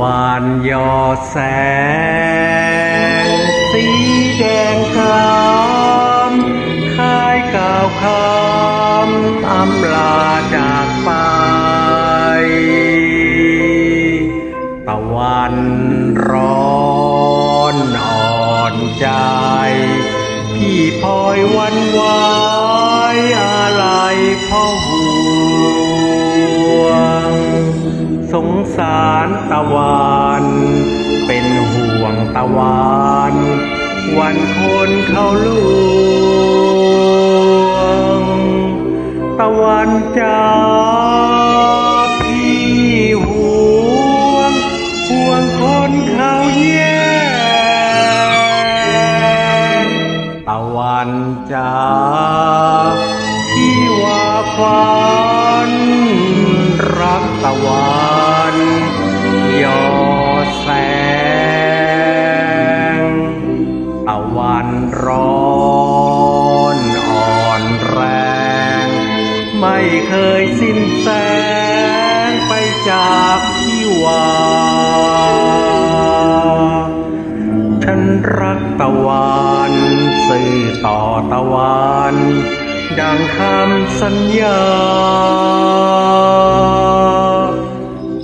วานยอแสง สีแดงกามคายกล่าวคำอำลาจากไป ตะวันร้อนอ่อนใจ พี่พลอยวันไหวายอะไรพ่อ สงสารตะวันเป็นห่วงตะวันวันคนเขาลวง ตะวันจ้าพี่ห่วงห่วงคนเขาแย่ตะวันจ้าพี่ว่าควันรักตะวัน เคยสิ้นแสงไปจากที่วาฉันรักตะวันสื่อต่อตะวันดังคำสัญญา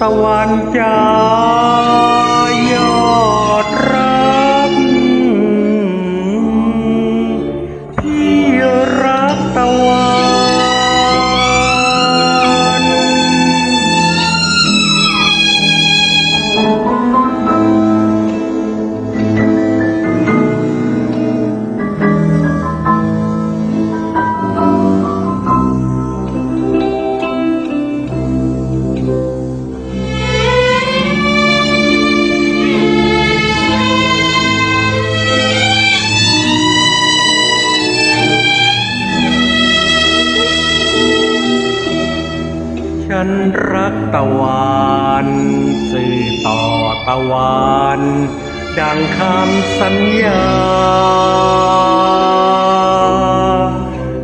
ตะวันจ้า ฉันรักตะวันสื่อต่อตะวันดังคำสัญญา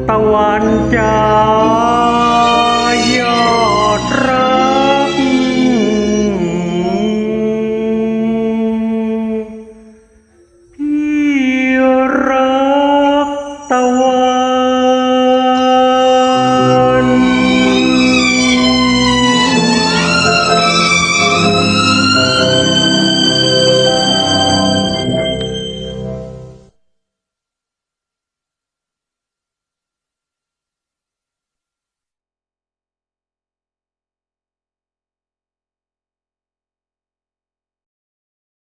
ตะวันจะยอดรัก ที่รักตะวัน